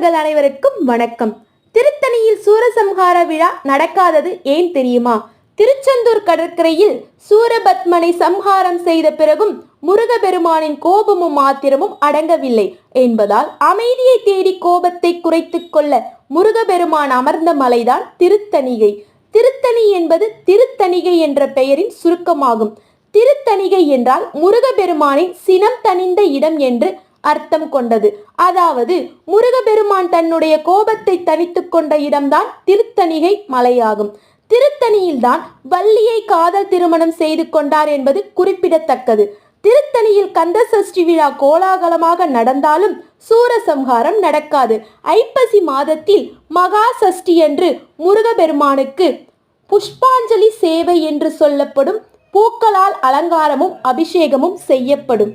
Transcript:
நண்பர்கள் அனைவருக்கும் வணக்கம். திருத்தணியில் சூரசம்ஹார விழா நடக்காதது ஏன் தெரியுமா? திருச்செந்தூர் கடற்கரையில் சூரபத்மனை சம்ஹாரம் செய்த பிறகும் முருகபெருமானின் கோபமும் ஆத்திரமும் அடங்கவில்லை என்பதால் அமைதியை தேடி கோபத்தை குறைத்துக் கொள்ள முருகபெருமான் அமர்ந்த மலைதான் திருத்தணிகை. திருத்தணி என்பது திருத்தணிகை என்ற பெயரின் சுருக்கமாகும். திருத்தணிகை என்றால் முருகபெருமானின் சினம் தணிந்த இடம் என்று அர்த்தம் கொண்டது. அதாவது முருகபெருமான் தன்னுடைய கோபத்தை தனித்து கொண்ட இடம்தான் திருத்தணிகை மலையாகும். திருத்தணியில்தான் வள்ளியை காதல் திருமணம் செய்து கொண்டார் என்பது குறிப்பிடத்தக்கது. திருத்தணியில் கந்த சஷ்டி விழா கோலாகலமாக நடந்தாலும் சூரசம்ஹாரம் நடக்காது. ஐப்பசி மாதத்தில் மகா சஷ்டி என்று முருகபெருமானுக்கு புஷ்பாஞ்சலி சேவை என்று சொல்லப்படும் பூக்களால் அலங்காரமும் அபிஷேகமும் செய்யப்படும்.